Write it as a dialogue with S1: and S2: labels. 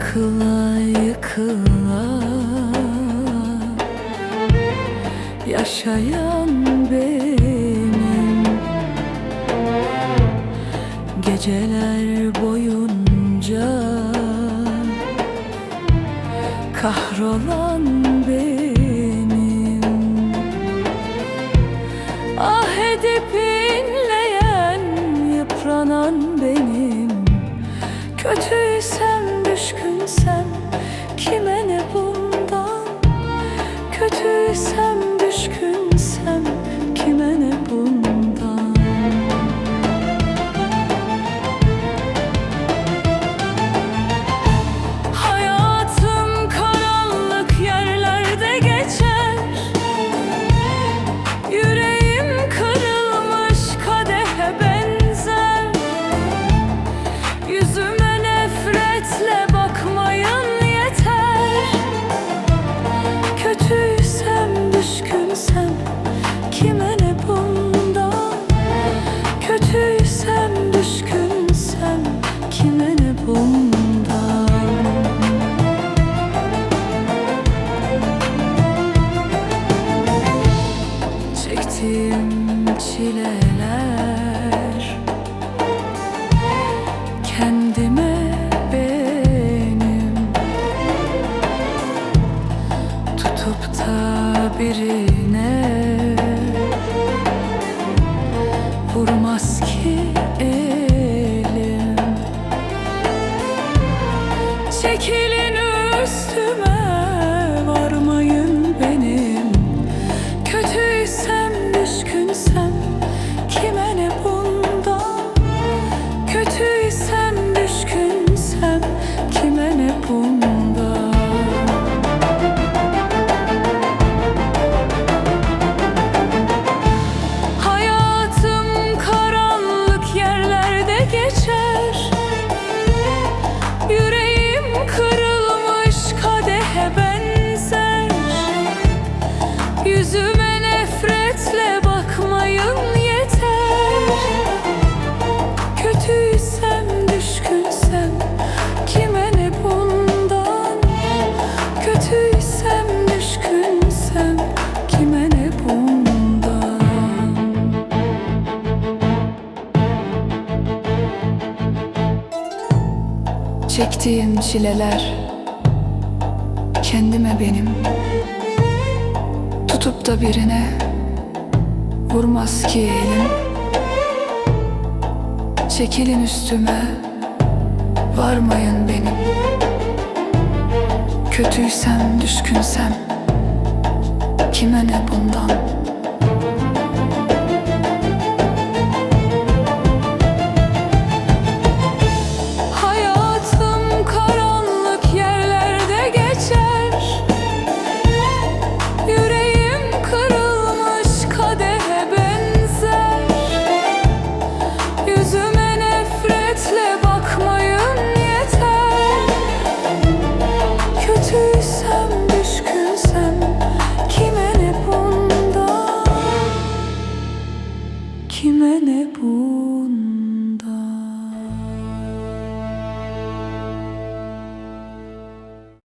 S1: Yıkıla yıkıla. Yaşayan benim. Geceler boyunca Kahrolan Kötüysem düşkünsem kime ne bundan? Kötüysem düşkünsem kime ne bundan? Çektiğim çileler Çektiğim çileler kendime benim. Tutup da birine vurmaz ki elim. Çekilin üstüme varmayın benim. Kötüysem düşkünsem kime ne bundan і мене будь.